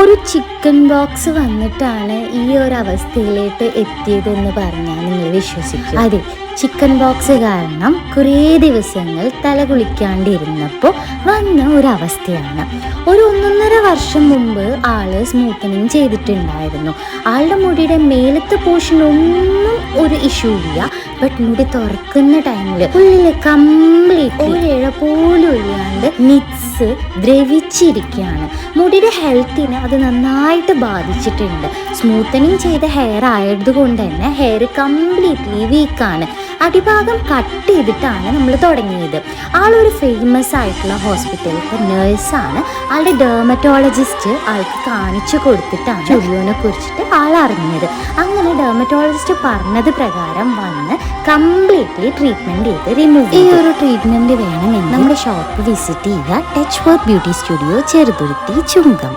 ഒരു chicken box വന്നിട്ടാണ് ഈ ഒരു അവസ്ഥയിലേക്ക് എത്തിയതെന്ന് പറഞ്ഞാൽ നിങ്ങൾ വിശ്വസിക്കും. അതെ ചിക്കൻ ബോക്സ് കാരണം കുറേ ദിവസങ്ങൾ തല കുളിക്കാണ്ടിരുന്നപ്പോൾ വന്ന ഒരവസ്ഥയാണ്. ഒരു ഒന്നൊന്നര വർഷം മുമ്പ് ആൾ സ്മൂത്തനിങ് ചെയ്തിട്ടുണ്ടായിരുന്നു. ആളുടെ മുടിയുടെ മേലത്തെ പോർഷൻ ഒന്നും ഒരു ഇഷ്യൂ ഇല്ല. ബട്ട് മുടി തുറക്കുന്ന ടൈമിൽ ഉള്ളിൽ കംപ്ലീറ്റ് ഒരിഴ പോലും ഇല്ലാണ്ട് ദ്രവിച്ചിരിക്കുകയാണ്. മുടിയുടെ ഹെൽത്തിനെ അത് നന്നായിട്ട് ബാധിച്ചിട്ടുണ്ട്. സ്മൂത്തനിങ് ചെയ്ത ഹെയർ ആയതുകൊണ്ട് തന്നെ ഹെയർ കംപ്ലീറ്റ്ലി വീക്കാണ്. അടിഭാഗം കട്ട് ചെയ്തിട്ടാണ് നമ്മൾ തുടങ്ങിയത്. ആളൊരു ഫേമസ് ആയിട്ടുള്ള ഹോസ്പിറ്റലിലെ നേഴ്സാണ് ആളുടെ ഡെർമറ്റോളജിസ്റ്റ് ആൾക്ക് കാണിച്ചു കൊടുത്തിട്ടാണ് ചുരുവിനെ കുറിച്ചിട്ട് ആൾ അറിഞ്ഞത് അങ്ങനെ ഡെർമറ്റോളജിസ്റ്റ് പറഞ്ഞത് പ്രകാരം വന്ന് കംപ്ലീറ്റ്ലി ട്രീറ്റ്മെന്റ് ചെയ്ത് റിമൂവ് ഈ ഒരു ട്രീറ്റ്മെന്റ് വേണമെങ്കിൽ നമ്മുടെ ഷോപ്പ് വിസിറ്റ് ചെയ്യുക. Touch work beauty studio Cheruthuruthy Chungam.